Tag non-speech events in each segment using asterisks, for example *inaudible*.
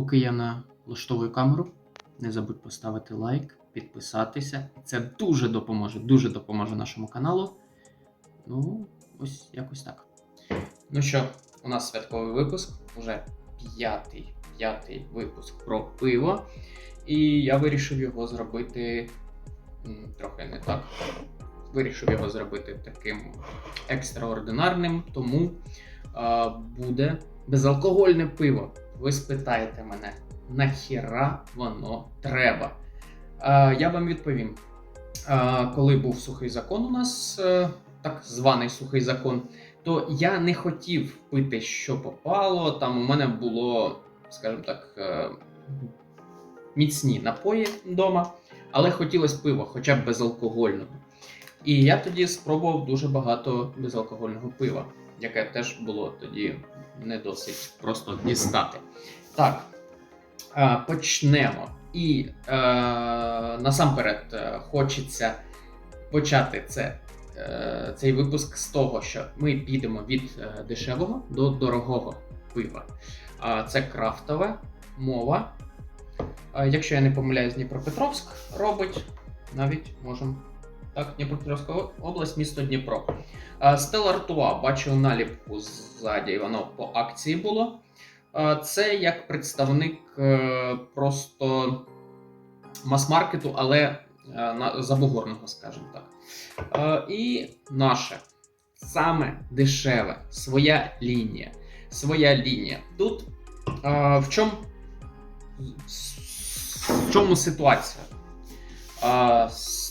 Поки я налаштовую камеру, не забудь поставити лайк, підписатися. Це дуже допоможе, дуже допоможе нашому каналу. Ну, ось якось так. Ну що, у нас святковий випуск, уже п'ятий, п'ятий випуск про пиво. І я вирішив його зробити трохи не так. Вирішив його зробити таким екстраординарним, тому а, буде безалкогольне пиво. Ви спитаєте мене, нахіра воно треба? А, я вам відповім. А, коли був сухий закон у нас, е, так званий сухий закон, то я не хотів пити, що попало. Там у мене було, скажімо так, е, міцні напої вдома, але хотілося пива, хоча б безалкогольного. І я тоді спробував дуже багато безалкогольного пива, яке теж було тоді не досить просто дістати. Так, е, почнемо. І е, насамперед е, хочеться почати це, е, цей випуск з того, що ми підемо від е, дешевого до дорогого пива. Це крафтове мова. Якщо я не помиляюсь, Дніпропетровськ робить, навіть можемо. Так, Дніпропетровська область, місто Дніпро. А, Стелла Артуа, бачу наліпку ззаді, воно по акції було. Це як представник е, просто мас-маркету, але е, забугорного, скажімо так. Е, І наше саме дешеве, своя лінія. Своя лінія. Тут е, в чому в чому ситуація?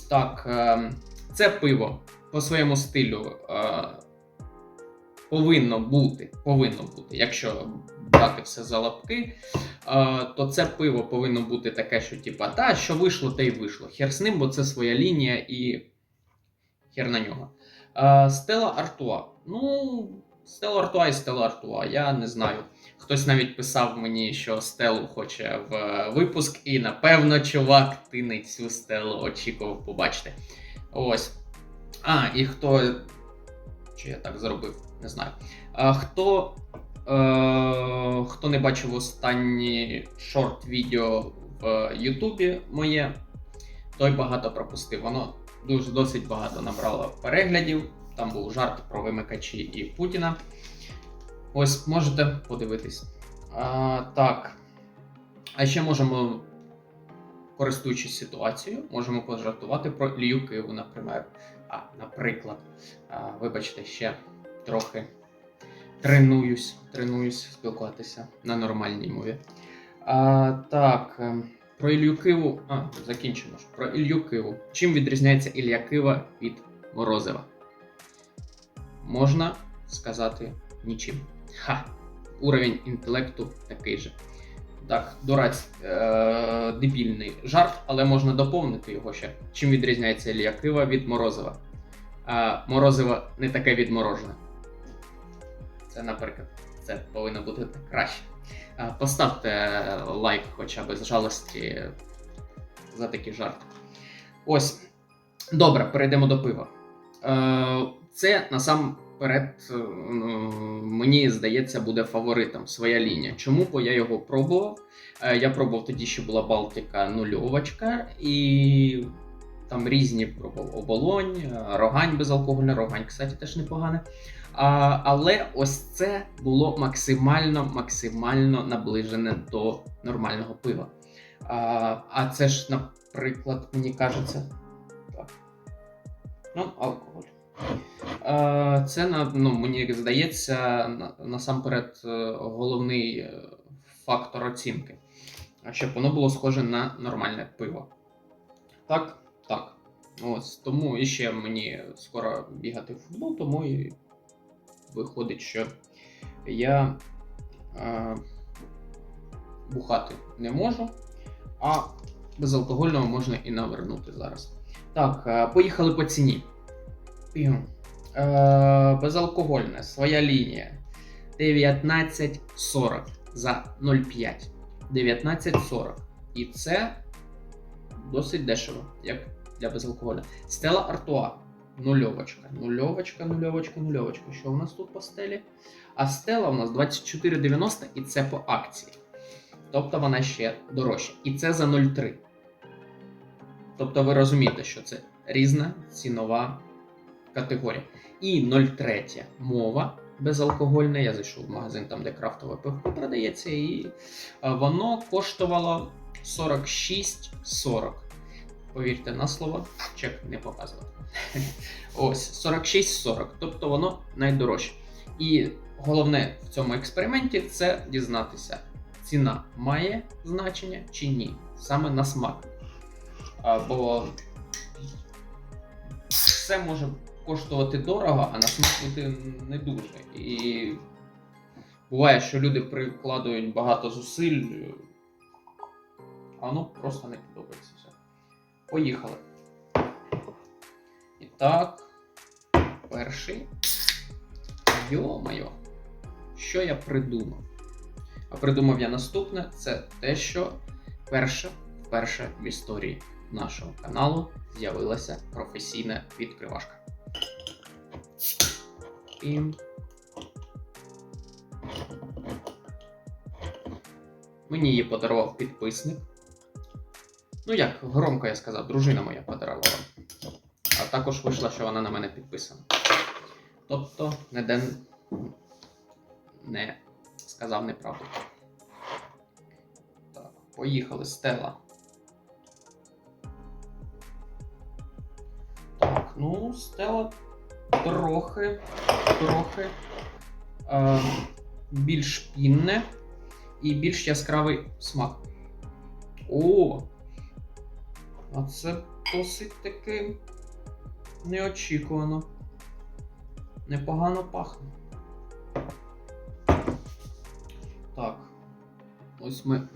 Так, е, це пиво по своєму стилю е, повинно бути, повинно бути, якщо брати все за лапки, е, то це пиво повинно бути таке, що типа, та, що вийшло, те й вийшло. Хер з ним, бо це своя лінія і хер на нього. Стела Артуа. Ну, Стела Артуа і Стела Артуа, я не знаю. Хтось навіть писав мені, що Стелу хоче в випуск, і напевно, чувак, ти не цю стелу очікував побачити. Ось. А, і хто. Чи я так зробив? Не знаю. А, хто, е, хто не бачив останні шорт-відео в Ютубі моє, той багато пропустив. Воно дуже досить багато набрало переглядів. Там був жарт про вимикачі і Путіна. Ось можете подивитись. А, так. А ще можемо, користуючись ситуацією, можемо пожартувати про Ілью Києву, наприклад. А, наприклад. А, вибачте, ще трохи тренуюсь, тренуюсь спілкуватися на нормальній мові. А, так. ем, Про Ілью Киву. А, закінчимо ж. Про Ілью Киву. Чим відрізняється Ілля Кива від Морозива? Можна сказати нічим. Ха! Уровень інтелекту такий же. Так, дураць е- дебільний жарт, але можна доповнити його ще. Чим відрізняється Ілля Кива від Морозива? А, Морозиво не таке відморожене. Це, наприклад, це повинно бути краще. А, Поставте лайк хоча б з жалості за такі жарти. Ось. Добре, перейдемо до пива. Е, Це насамперед, е, мені здається, буде фаворитом своя лінія. Чому? Бо я його пробував. Е, Я пробував тоді, що була Балтика нульовочка, і там різні пробував оболонь, е, рогань безалкогольна, рогань, кстати, теж непогане. А, але ось це було максимально максимально наближене до нормального пива. А, а це ж, наприклад, мені кажеться. Так. Ну, алкоголь. А, це ну, мені здається, насамперед е, головний е, фактор оцінки. Щоб воно було схоже на нормальне пиво. Так, так. Ось тому і ще мені скоро бігати в футбол, тому і виходить, що я е, бухати не можу, а безалкогольного можна і навернути зараз. Так, е, поїхали по ціні. Е, безалкогольне, своя лінія. 19,40 за 0,5. 19,40. І це досить дешево, як для безалкогольного. Стела Артуа. Нульовочка. Нульовочка, нульовочка, нульовочка. Що у нас тут по стелі? А стела у нас 24,90 і це по акції. Тобто вона ще дорожча. І це за 0,3. Тобто ви розумієте, що це різна цінова категорія. І 0,3 мова безалкогольне. Я зайшов в магазин, там, де крафтове пивко продається, і е, воно коштувало 46,40. Повірте на слово, чек не показував. *laughs* Ось 46,40. Тобто воно найдорожче. І головне в цьому експерименті це дізнатися, ціна має значення чи ні, саме на смак. Бо все може коштувати дорого, а на смак бути не дуже. І буває, що люди прикладують багато зусиль, а воно просто не подобається все. Поїхали. І так, перший. Йо-моє, що я придумав? А придумав я наступне: це те, що перше, вперше в історії нашого каналу з'явилася професійна відкривашка. І... Мені її подарував підписник. Ну як, громко я сказав, дружина моя подарувала. А також вийшло, що вона на мене підписана. Тобто, ніде не сказав неправду. Так, поїхали, Стела. Так, ну, Стела трохи, трохи е, більш пінне і більш яскравий смак. О! А це досить таки неочікувано. Непогано пахне. Так. Ось ми.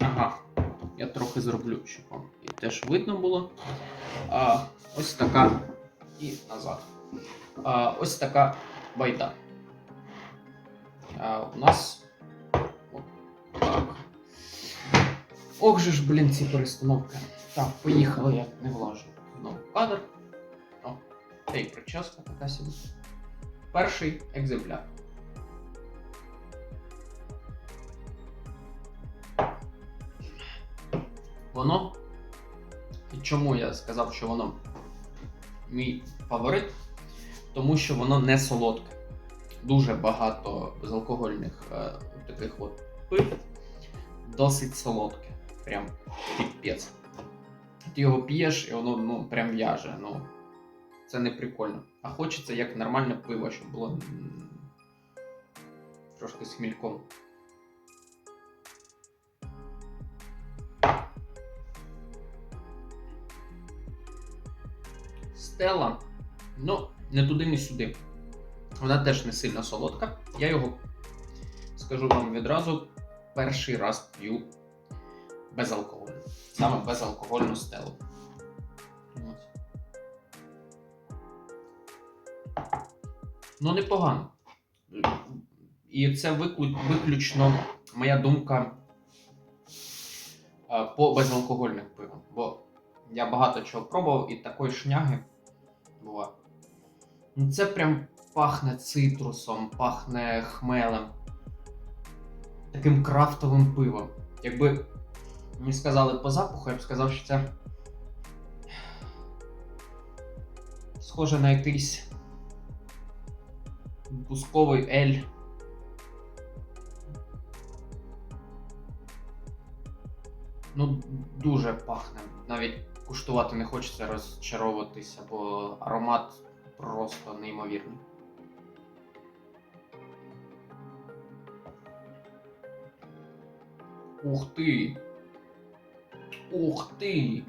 Ага. Я трохи зроблю, щоб вам і теж видно було. А, Ось така. І назад. А, Ось така байда. А, У нас. Так. Ох же ж, блін, ці перестановки. Так, поїхали, я не влажу. Знову кадр. О, та й прическа така собі. Перший екземпляр. Воно. І чому я сказав, що воно мій фаворит? Тому що воно не солодке. Дуже багато безалкогольних е, таких от пив. Досить солодке. Прям піпець. Ти його п'єш і воно ну, прям в'яже. Ну, це не прикольно. А хочеться як нормальне пиво, щоб було трошки з хмільком. Стела, ну, не туди, не сюди. Вона теж не сильно солодка. Я його скажу вам відразу перший раз п'ю безалкогольну. Саме безалкогольну стелу. Ну, непогано. І це виключно моя думка по безалкогольних пивам. Бо я багато чого пробував і такої шняги була. Ну, це прям пахне цитрусом, пахне хмелем. Таким крафтовим пивом. Якби мені сказали по запаху, я б сказав, що це схоже на якийсь бусковий ель. Ну, дуже пахне. Навіть куштувати не хочеться розчаровуватися, бо аромат просто неймовірний. Ух ти! Ух ти!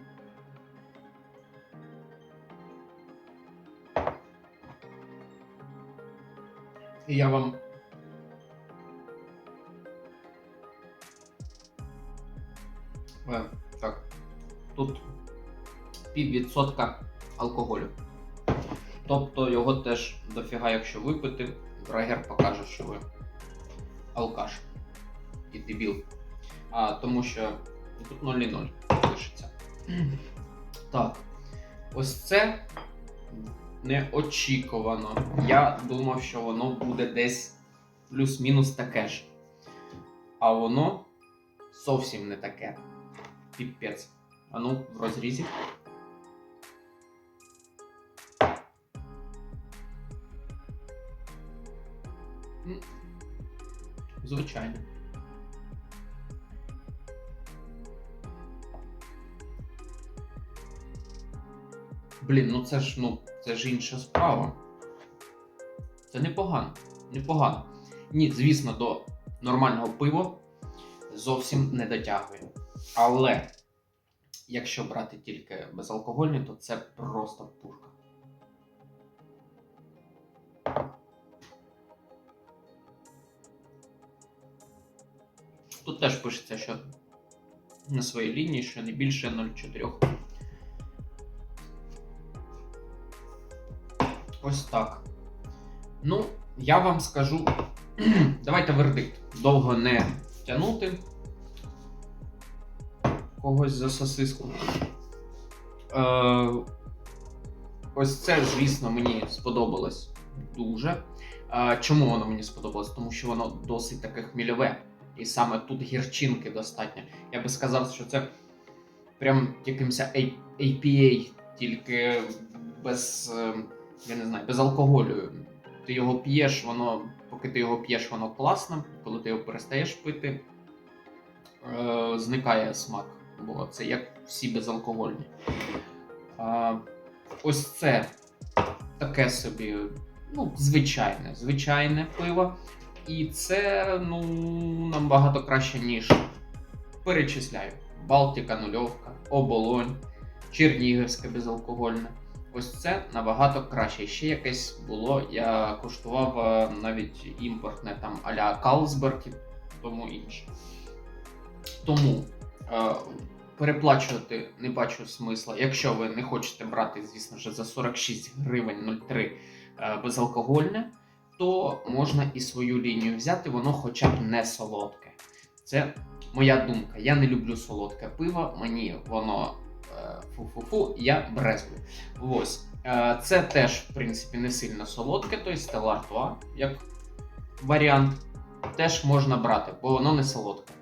Я вам. Е, так. Тут пів відсотка алкоголю. Тобто його теж дофіга, якщо випити, Драгер покаже, що ви алкаш і дебіл. А, тому що тут 0,0 пишеться. Так. Ось це неочікувано. Я думав, що воно буде десь плюс-мінус таке ж. А воно зовсім не таке. Піпець. А ну, в розрізі. Звичайно. Блін, ну це ж ну, це ж інша справа. Це непогано. Непогано. Ні, звісно, до нормального пива зовсім не дотягує. Але якщо брати тільки безалкогольні, то це просто пушка. Тут теж пишеться, що на своїй лінії, що не більше 0,4. Ось так. Ну, я вам скажу. *clears throat* Давайте вердикт. Довго не тягнути когось за сосиску. Е, ось це, звісно, мені сподобалось дуже. Е, чому воно мені сподобалось? Тому що воно досить таке хмільове. І саме тут гірчинки достатньо. Я би сказав, що це прям якимось APA, тільки без, е, я не знаю, без алкоголю. Ти його п'єш, воно, поки ти його п'єш, воно класно. Коли ти його перестаєш пити, е, зникає смак. Бо це як всі безалкогольні. А, ось це таке собі, ну, звичайне, звичайне пиво. І це ну, набагато краще, ніж перечисляю. Балтика, нульовка, оболонь, Чернігівське безалкогольне. Ось це набагато краще. Ще якесь було. Я куштував е, навіть імпортне там а-ля Калсберг і тому інше. Тому е, переплачувати не бачу смисла. Якщо ви не хочете брати, звісно ж, за 46 гривень 0,3 е, безалкогольне, то можна і свою лінію взяти, воно хоча б не солодке. Це моя думка. Я не люблю солодке пиво, мені воно е, фу-фу-фу, я брезгую. Ось. Е, Це теж, в принципі, не сильно солодке, тобто Stellar 2, як варіант, теж можна брати, бо воно не солодке.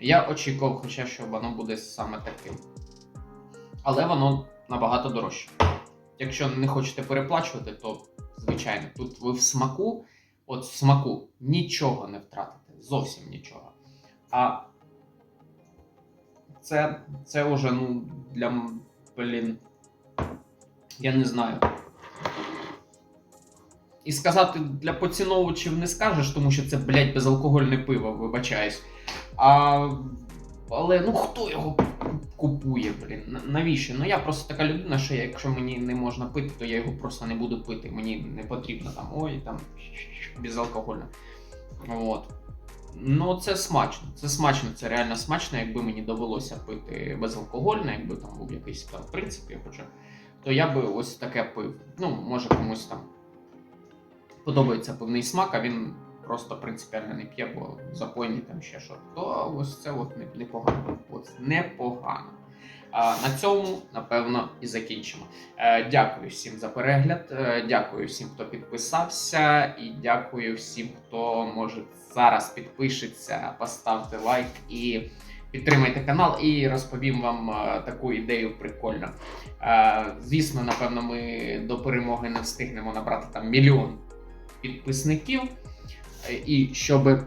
Я очікував, хоча що воно буде саме таким. Але воно набагато дорожче. Якщо не хочете переплачувати, то звичайно, тут ви в смаку, от в смаку нічого не втратите, зовсім нічого. А це, це вже ну, для блін. Я не знаю. І сказати для поціновувачів не скажеш, тому що це, блядь, безалкогольне пиво, вибачаюсь. А, але ну хто його купує, блін? Навіщо? Ну я просто така людина, що якщо мені не можна пити, то я його просто не буду пити. Мені не потрібно там, ой, там безалкогольне. От. Ну, це смачно. Це смачно, це реально смачно, якби мені довелося пити безалкогольне, якби там був якийсь там принцип, я хочу, то я би ось таке пив. Ну, може комусь там подобається певний смак, а він просто принципіально не п'є, бо запойні там ще що. То ось це от непогано. От непогано. На цьому, напевно, і закінчимо. Е, дякую всім за перегляд. Е, дякую всім, хто підписався, і дякую всім, хто може зараз підпишеться, поставте лайк і підтримайте канал. І розповім вам е, таку ідею прикольну. Е, звісно, напевно, ми до перемоги не встигнемо набрати там мільйон підписників. І щоб,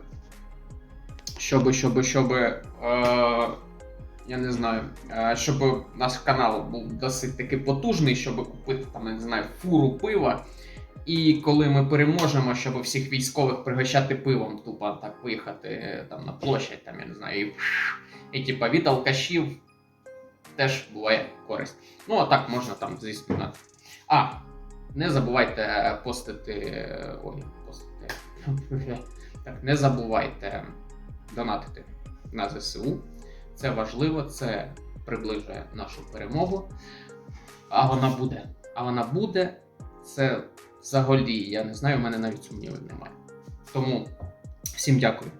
щоб, щоб, щоб, е, я не знаю, е, щоб наш канал був досить таки потужний, щоб купити там, не знаю, фуру пива. І коли ми переможемо, щоб всіх військових пригощати пивом, тупо так виїхати е, там на площадь, там, я не знаю, і, і типа від алкашів теж буває користь. Ну, а так можна там, звісно. А, не забувайте е, Ой, постити. Так, не забувайте донатити на ЗСУ. Це важливо, це приближує нашу перемогу. А вона буде. А вона буде. Це взагалі, я не знаю, у мене навіть сумнівів немає. Тому всім дякую